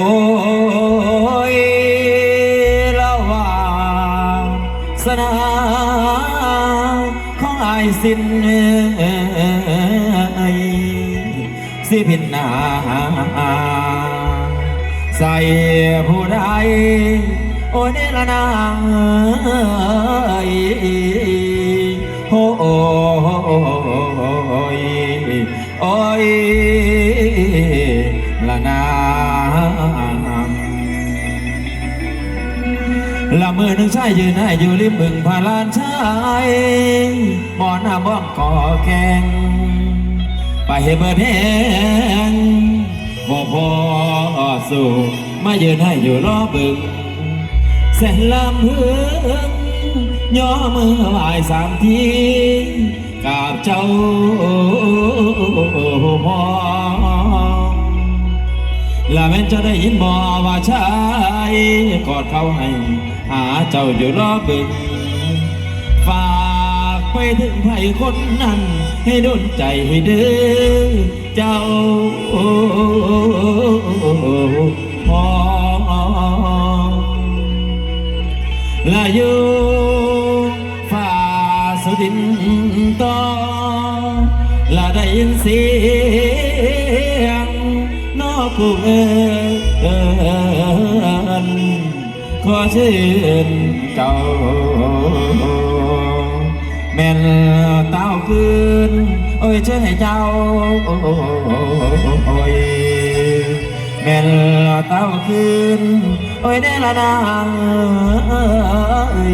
โอ้ยละว่าสนาของอายสิ้นสิพินนาใส่ผู้ใดโอ้ยละนาโอ้ยโอ้ย ละมือหนึ่งชายยืนให้อยู่ริมบึงพาลานชายบ่อน้ำบ้องก่อแกงไปให้เบิดแหงบ่พอสู่มายืนให้อยู่รอบึงแสนลำพึงย่อมือไหวสามทีกับเจ้าพอและแม้นจะได้ยินบ่ว่าชายกอดเขาให้ หาเจ้าอยู่รอบบึงฝากไปถึงไผ่คนนั้น ให้ดนใจให้เด้อเจ้าพอละยูฝ่าสุดินต่อละได้ยินเสียงนอกกูเอิน ขอชื่นเจ้าแม่นเต้าคืนโอ้ยเชื่อให้เจ้าโอ้ยแม่นเต้าคืนโอ้ยได้ละนางเอ้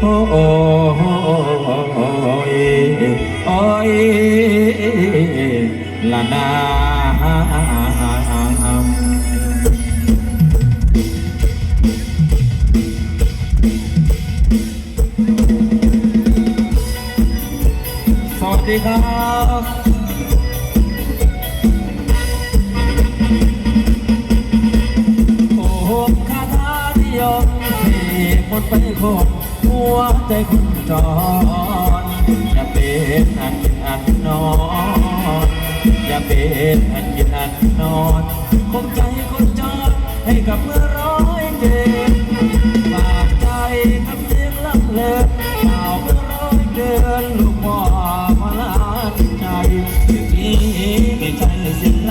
โอ้โอ้ยโอ้ยละนาง ดีครับโอ้โหคาถานิยมที่มนไปคมหัวใจคุณจรอย่าเป็นอันกินอันนอนอย่าเป็นอันกินอันนอนคงใจคนจรให้กับเมื่อร้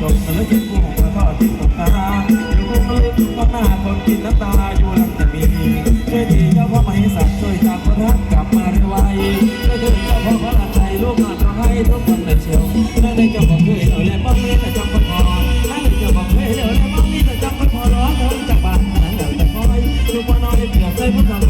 เป็นเธอทุกคนแล้วกูของกระทอดตกตาอยู่กูมือก็หน้าคนกินน้ำตาอยู่หลังจะมีเธอที่เจ้าพ่อมห้สัตว์ช่วยจากพระทักกลับมาเร็วไวเธอที่เจ้าพ่อพระใจลูกนอนร้องไห้ทุกคนเลยเชียวนั่นได้เจ้าของเคยเอาเลยบ้าเล่นแต่จำก็พอนั่นได้เจ้าของเคยเอาเลยบ้างนี่แต่จำก็พอร้อนเดินจากบ้านนั้นเดินแต่คอยลูกพ่อน้อยเกือใส่ผู้ทำไปนั่งรอ